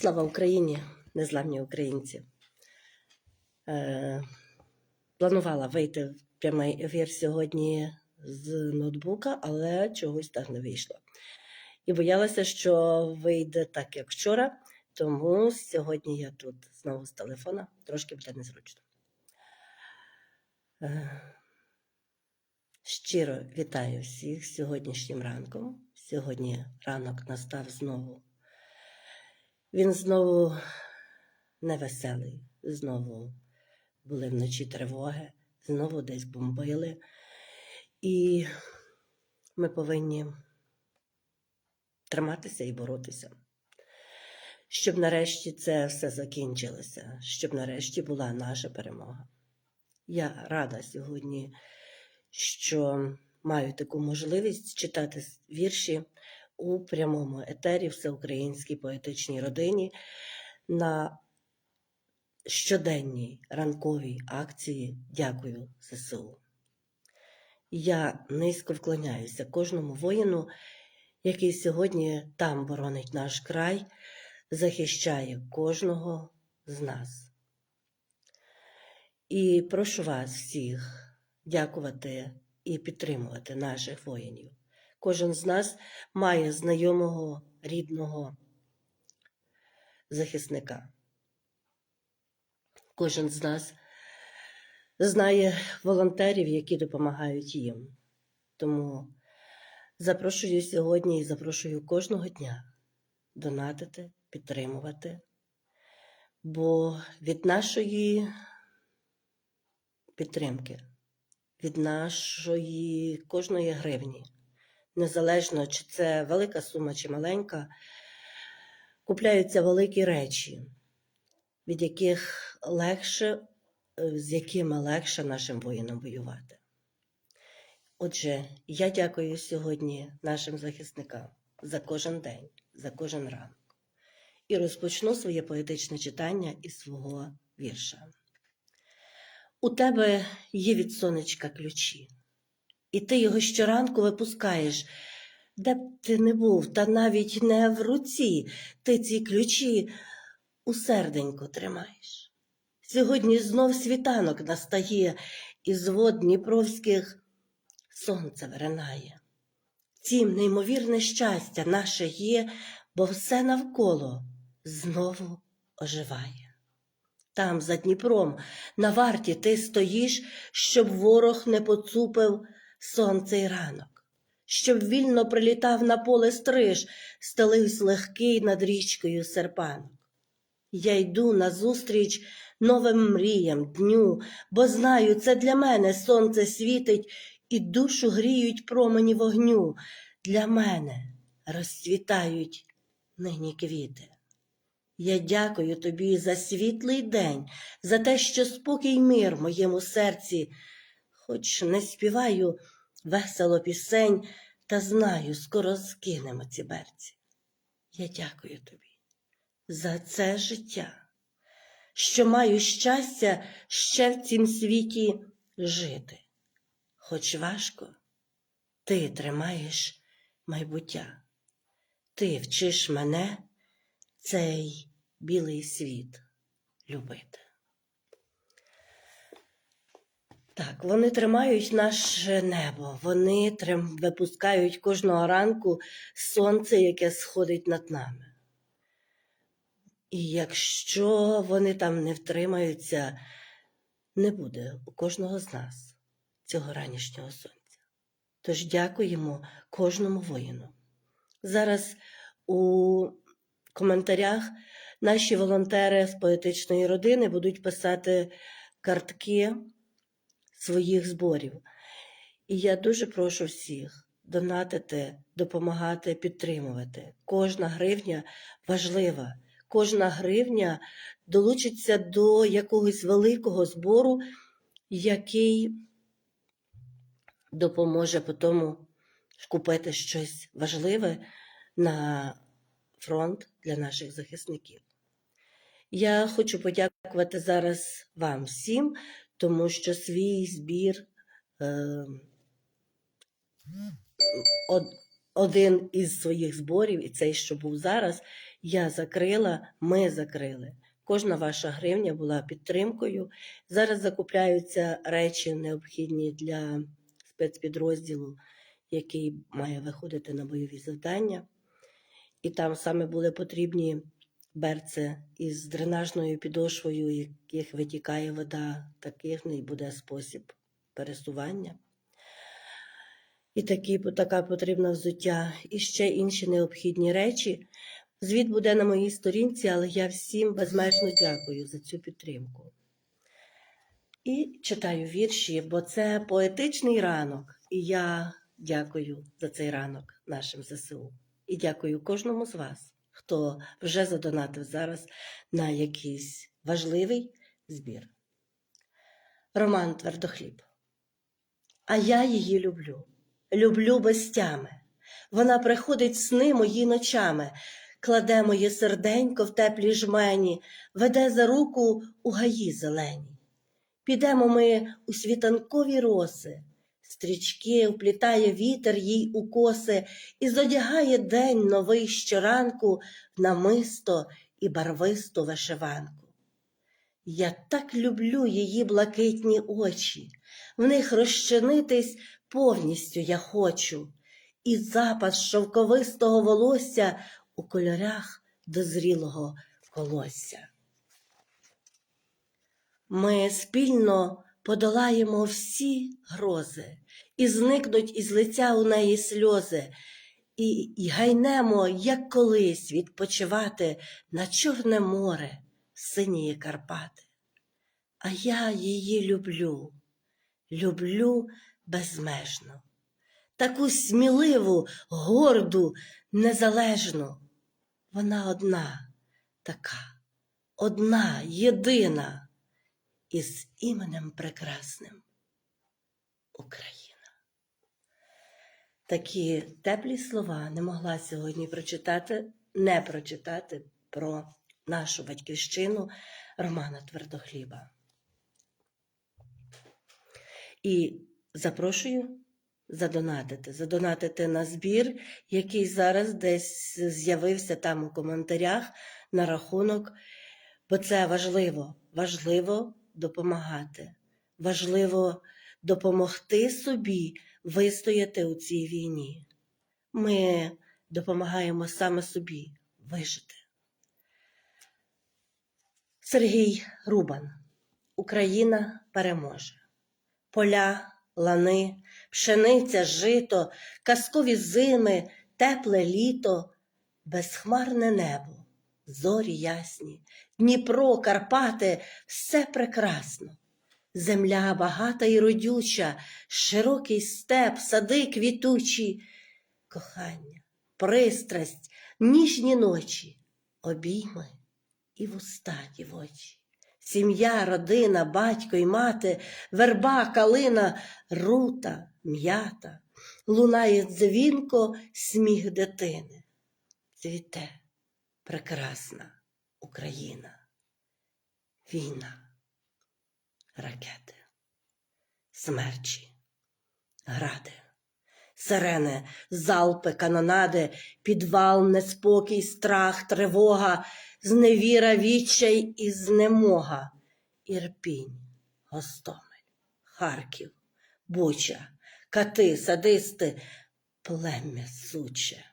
Слава Україні, незламні українці. Е, планувала вийти в прямий ефір сьогодні з ноутбука, але чогось так не вийшло. І боялася, що вийде так, як вчора, тому сьогодні я тут знову з телефона, трошки буде незручно. Е, щиро вітаю всіх сьогоднішнім ранком. Сьогодні ранок настав знову він знову невеселий, знову були вночі тривоги, знову десь бомбили. І ми повинні триматися і боротися, щоб нарешті це все закінчилося, щоб нарешті була наша перемога. Я рада сьогодні, що маю таку можливість читати вірші у прямому етері всеукраїнській поетичній родині на щоденній ранковій акції Дякую ЗСУ. Я низько вклоняюся кожному воїну, який сьогодні там боронить наш край, захищає кожного з нас. І прошу вас всіх дякувати і підтримувати наших воїнів. Кожен з нас має знайомого рідного захисника. Кожен з нас знає волонтерів, які допомагають їм. Тому запрошую сьогодні і запрошую кожного дня донатити, підтримувати, бо від нашої підтримки, від нашої кожної гривні незалежно чи це велика сума чи маленька, купляються великі речі, від яких легше, з якими легше нашим воїнам воювати. Отже, я дякую сьогодні нашим захисникам за кожен день, за кожен ранок. І розпочну своє поетичне читання із свого вірша. У тебе є від сонечка ключі і ти його щоранку випускаєш. Де б ти не був, та навіть не в руці, ти ці ключі у серденько тримаєш. Сьогодні знов світанок настає, і з вод Дніпровських сонце виринає. Цім неймовірне щастя наше є, бо все навколо знову оживає. Там, за Дніпром, на варті ти стоїш, щоб ворог не поцупив сонце й ранок, щоб вільно прилітав на поле стриж, стеливсь легкий над річкою серпанок. Я йду назустріч новим мріям, дню, бо знаю, це для мене сонце світить і душу гріють промені вогню. Для мене розцвітають нині квіти. Я дякую тобі за світлий день, за те, що спокій мир моєму серці, хоч не співаю весело пісень, та знаю, скоро скинемо ці берці. Я дякую тобі за це життя, що маю щастя ще в цім світі жити. Хоч важко, ти тримаєш майбуття, ти вчиш мене цей білий світ любити. Так, вони тримають наше небо, вони трим... випускають кожного ранку сонце, яке сходить над нами. І якщо вони там не втримаються, не буде у кожного з нас цього ранішнього сонця. Тож дякуємо кожному воїну. Зараз у коментарях наші волонтери з поетичної родини будуть писати картки своїх зборів. І я дуже прошу всіх донатити, допомагати, підтримувати. Кожна гривня важлива, кожна гривня долучиться до якогось великого збору, який допоможе потім купити щось важливе на фронт для наших захисників. Я хочу подякувати зараз вам всім, тому що свій збір е, од, один із своїх зборів, і цей, що був зараз, я закрила, ми закрили. Кожна ваша гривня була підтримкою. Зараз закупляються речі, необхідні для спецпідрозділу, який має виходити на бойові завдання. І там саме були потрібні берце із дренажною підошвою, яких витікає вода, таких не буде спосіб пересування. І такі, така потрібна взуття, і ще інші необхідні речі. Звіт буде на моїй сторінці, але я всім безмежно дякую за цю підтримку. І читаю вірші, бо це поетичний ранок, і я дякую за цей ранок нашим ЗСУ. І дякую кожному з вас, хто вже задонатив зараз на якийсь важливий збір. Роман Твердохліб. А я її люблю, люблю без тями. Вона приходить сни мої ночами, кладе моє серденько в теплі жмені, веде за руку у гаї зелені. Підемо ми у світанкові роси, стрічки вплітає вітер їй у коси і зодягає день новий щоранку в намисто і барвисту вишиванку. Я так люблю її блакитні очі, в них розчинитись повністю я хочу, і запас шовковистого волосся у кольорах дозрілого колосся. Ми спільно подолаємо всі грози, і зникнуть із лиця у неї сльози, і, і гайнемо, як колись, відпочивати на Чорне море, синіє Карпати. А я її люблю, люблю безмежно, таку сміливу, горду, незалежну. Вона одна, така, одна, єдина, із іменем прекрасним Україна. Такі теплі слова не могла сьогодні прочитати, не прочитати про нашу батьківщину Романа Твердохліба. І запрошую задонатити, задонатити на збір, який зараз десь з'явився там у коментарях на рахунок, бо це важливо, важливо допомагати, важливо допомогти собі вистояти у цій війні. Ми допомагаємо саме собі вижити. Сергій Рубан. Україна переможе. Поля, лани, пшениця, жито, казкові зими, тепле літо, безхмарне небо, зорі ясні, Дніпро, Карпати, все прекрасно. Земля багата і родюча, широкий степ, сади квітучі, кохання, пристрасть, ніжні ночі, обійми і вуста дівочі. Сім'я, родина, батько й мати, верба, калина, рута, м'ята, лунає дзвінко сміх дитини. Цвіте прекрасна Україна, війна, ракети, смерчі, гради, сирени, залпи, канонади, підвал, неспокій, страх, тривога, зневіра, відчай і знемога, Ірпінь, Гостомель, Харків, Буча, кати, садисти, плем'я суче.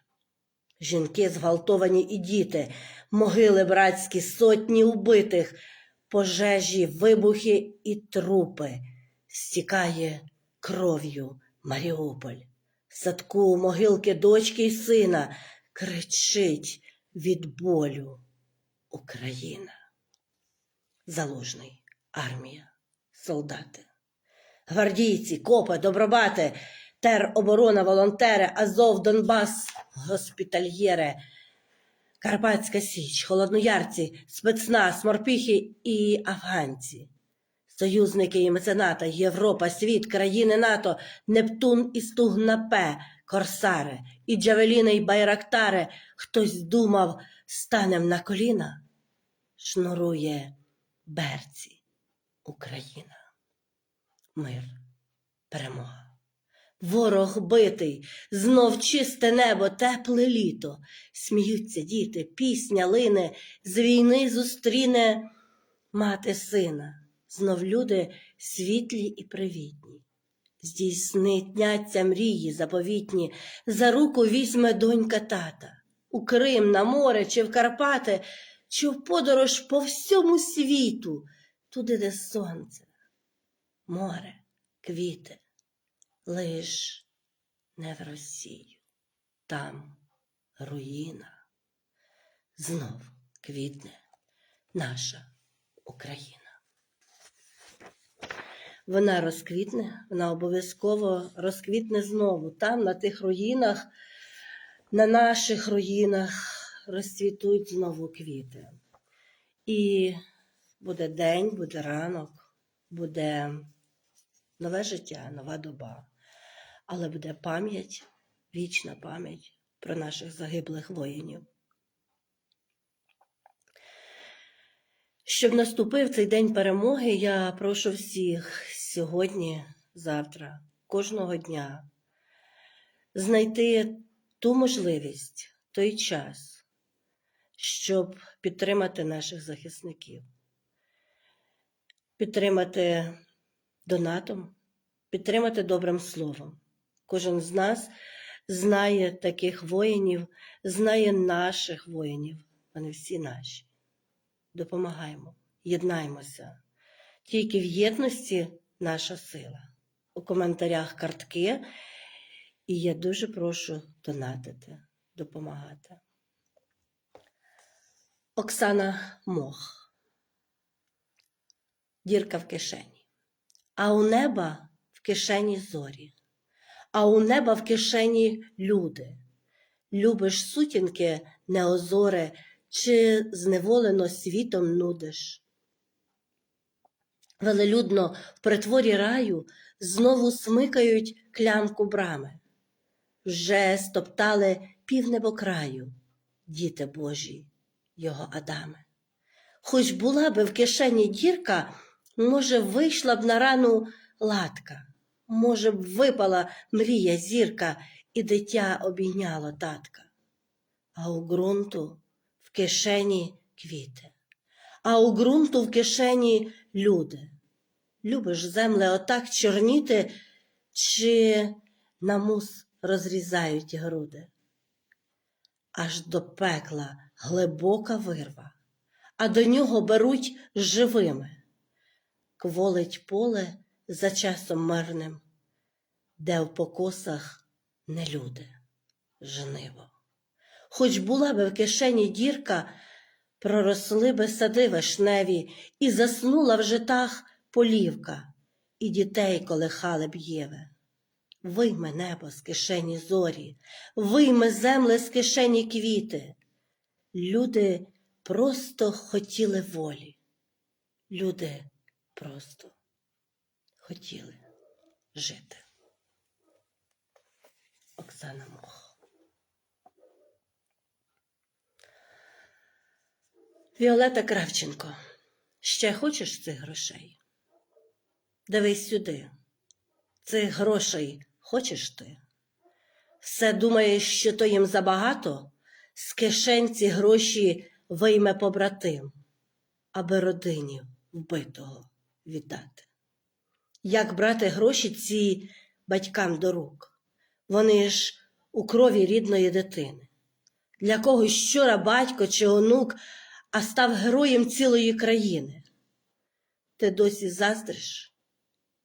Жінки зґвалтовані і діти, могили братські, сотні убитих, пожежі, вибухи і трупи, стікає кров'ю Маріуполь. Садку могилки дочки й сина. Кричить від болю Україна. Залужний, армія, солдати, гвардійці, копи, добробати, тероборона, волонтери, Азов, Донбас, госпітальєри, Карпатська Січ, холодноярці, спецназ, морпіхи і афганці. Союзники і мецената, Європа, світ, країни НАТО, Нептун і Стугнапе, Корсари, і Джавеліни, і Байрактари. Хтось думав, станем на коліна, шнурує берці Україна. Мир, перемога. Ворог битий, знов чисте небо, тепле літо. Сміються діти, пісня лине, з війни зустріне мати сина. Знов люди світлі і привітні. Здійснитняться мрії заповітні, за руку візьме донька тата. У Крим, на море чи в Карпати, чи в подорож по всьому світу, туди, де сонце, море, квіти, лиш не в Росію, там руїна. Знов квітне наша Україна. Вона розквітне, вона обов'язково розквітне знову. Там, на тих руїнах, на наших руїнах розцвітуть знову квіти. І буде день, буде ранок, буде нове життя, нова доба. Але буде пам'ять, вічна пам'ять про наших загиблих воїнів. Щоб наступив цей день перемоги, я прошу всіх сьогодні, завтра, кожного дня знайти ту можливість, той час, щоб підтримати наших захисників, підтримати донатом, підтримати добрим словом. Кожен з нас знає таких воїнів, знає наших воїнів, вони всі наші допомагаємо, єднаємося. Тільки в єдності наша сила. У коментарях картки. І я дуже прошу донатити, допомагати. Оксана Мох. Дірка в кишені. А у неба в кишені зорі, а у неба в кишені люди. Любиш сутінки неозоре, чи зневолено світом нудиш. Велелюдно в притворі раю знову смикають клямку брами. Вже стоптали півнебокраю, діти Божі, його Адаме. Хоч була би в кишені дірка, може, вийшла б на рану латка, може б випала мрія зірка, і дитя обійняло татка. А у ґрунту в кишені квіти, а у ґрунту в кишені люди. Любиш земле отак чорніти, чи на мус розрізають груди? Аж до пекла глибока вирва, а до нього беруть живими. Кволить поле за часом мирним, де в покосах не люди, жниво. Хоч була би в кишені дірка, проросли би сади вишневі, і заснула в житах полівка, і дітей колихали б єве. Вийме небо з кишені зорі, вийме земле з кишені квіти. Люди просто хотіли волі. Люди просто хотіли жити. Оксана Мох. Віолета Кравченко. Ще хочеш цих грошей? Дивись сюди. Цих грошей хочеш ти? Все думаєш, що то їм забагато? З кишень ці гроші вийме побратим, аби родині вбитого віддати. Як брати гроші ці батькам до рук? Вони ж у крові рідної дитини. Для когось щора батько чи онук, а став героєм цілої країни. Ти досі заздриш?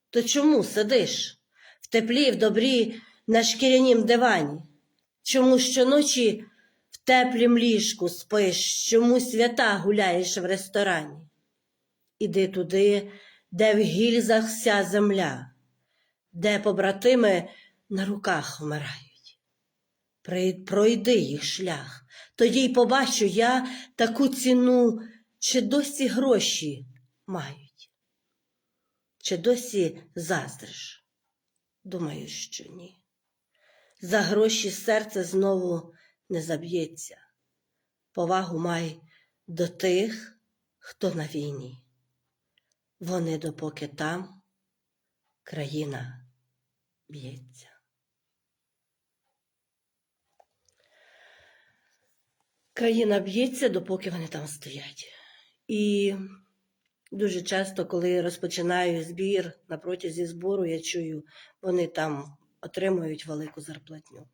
То чому сидиш в теплі, в добрі, на шкірянім дивані? Чому щоночі в теплім ліжку спиш, чому свята гуляєш в ресторані? Іди туди, де в гільзах вся земля, де побратими на руках вмирають. Пройди їх шлях, тоді й побачу я таку ціну, чи досі гроші мають, чи досі заздриш? Думаю, що ні. За гроші серце знову не заб'ється. Повагу май до тих, хто на війні. Вони допоки там країна б'ється. Країна б'ється, допоки вони там стоять. І дуже часто, коли розпочинаю збір на протязі збору, я чую, вони там отримують велику зарплатню.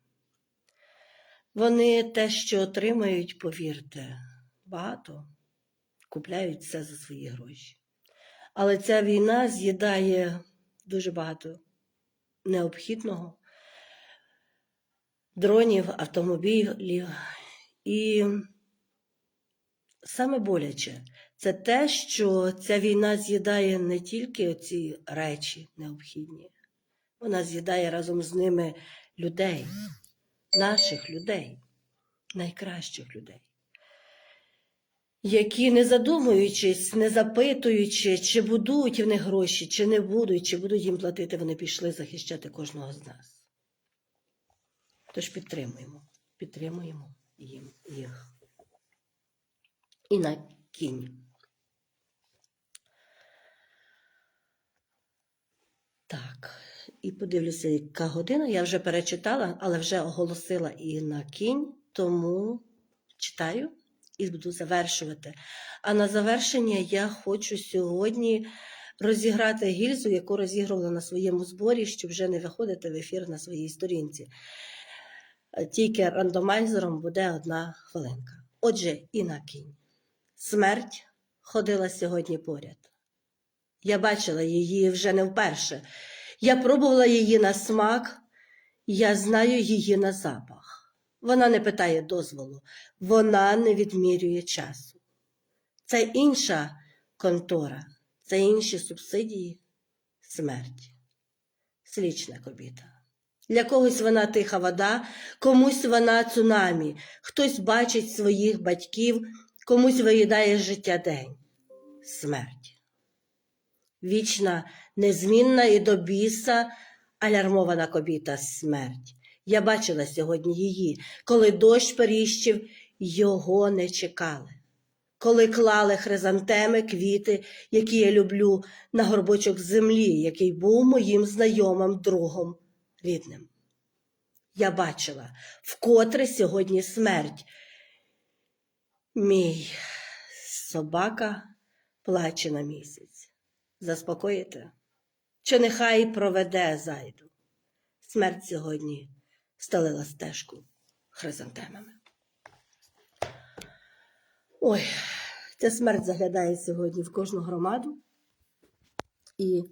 Вони те, що отримають, повірте, багато, купляють все за свої гроші. Але ця війна з'їдає дуже багато необхідного дронів, автомобілів. І саме боляче це те, що ця війна з'їдає не тільки ці речі необхідні, вона з'їдає разом з ними людей, наших людей, найкращих людей, які, не задумуючись, не запитуючи, чи будуть в них гроші, чи не будуть, чи будуть їм платити, вони пішли захищати кожного з нас. Тож підтримуємо, підтримуємо їм їх. І на кінь. Так, і подивлюся, яка година. Я вже перечитала, але вже оголосила і на кінь, тому читаю і буду завершувати. А на завершення я хочу сьогодні розіграти гільзу, яку розігрувала на своєму зборі, щоб вже не виходити в ефір на своїй сторінці. Тільки рандомайзером буде одна хвилинка. Отже, і на кінь. Смерть ходила сьогодні поряд. Я бачила її вже не вперше. Я пробувала її на смак, я знаю її на запах. Вона не питає дозволу, вона не відмірює часу. Це інша контора, це інші субсидії, смерть. Слічна кобіта. Для когось вона тиха вода, комусь вона цунамі, хтось бачить своїх батьків, комусь виїдає життя день. Смерть. Вічна, незмінна і до біса алярмована кобіта смерть. Я бачила сьогодні її, коли дощ періщив, його не чекали. Коли клали хризантеми, квіти, які я люблю, на горбочок землі, який був моїм знайомим другом рідним. Я бачила, вкотре сьогодні смерть. Мій собака плаче на місяць. Заспокоїте? Чи нехай проведе зайду? Смерть сьогодні стелила стежку хризантемами. Ой, ця смерть заглядає сьогодні в кожну громаду. І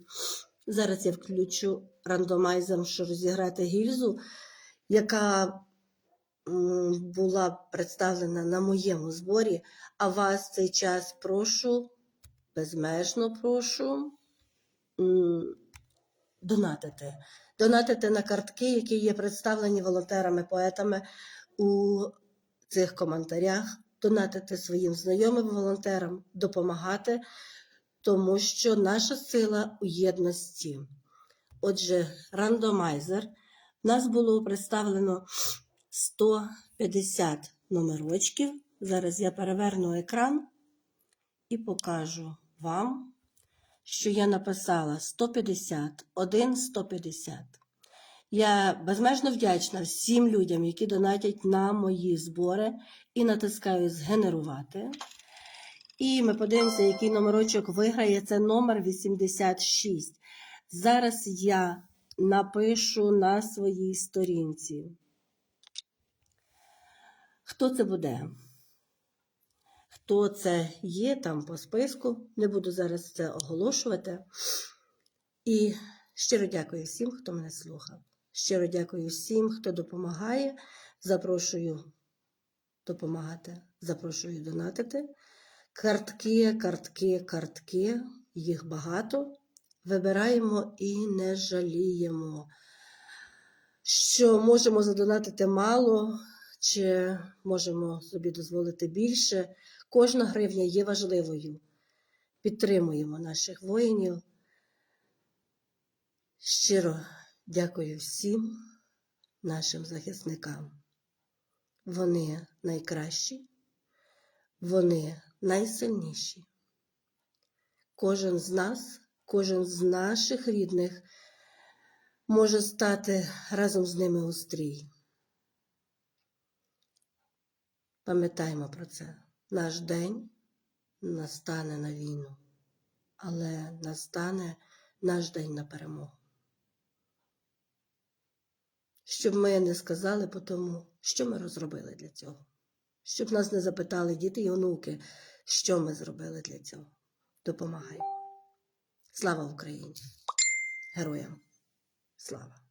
зараз я включу рандомайзером, щоб розіграти гільзу, яка була представлена на моєму зборі. А вас цей час прошу, безмежно прошу донатити. Донатити на картки, які є представлені волонтерами-поетами у цих коментарях, донатити своїм знайомим волонтерам, допомагати, тому що наша сила у єдності. Отже, рандомайзер. У нас було представлено 150 номерочків. Зараз я переверну екран і покажу вам, що я написала 150, 1 150. Я безмежно вдячна всім людям, які донатять на мої збори і натискаю згенерувати. І ми подивимося, який номерочок виграє. Це номер 86. Зараз я напишу на своїй сторінці. Хто це буде? Хто це є там по списку? Не буду зараз це оголошувати. І щиро дякую всім, хто мене слухав. Щиро дякую всім, хто допомагає. Запрошую допомагати, запрошую донатити. Картки, картки, картки, їх багато. Вибираємо і не жаліємо. Що можемо задонатити мало, чи можемо собі дозволити більше. Кожна гривня є важливою. Підтримуємо наших воїнів. Щиро дякую всім нашим захисникам. Вони найкращі, вони найсильніші. Кожен з нас, кожен з наших рідних може стати разом з ними у стрій. Пам'ятаємо про це. Наш день настане на війну, але настане наш день на перемогу. Щоб ми не сказали по тому, що ми розробили для цього. Щоб нас не запитали діти і онуки, що ми зробили для цього. Допомагаємо. Слава Україні! Героям! Слава!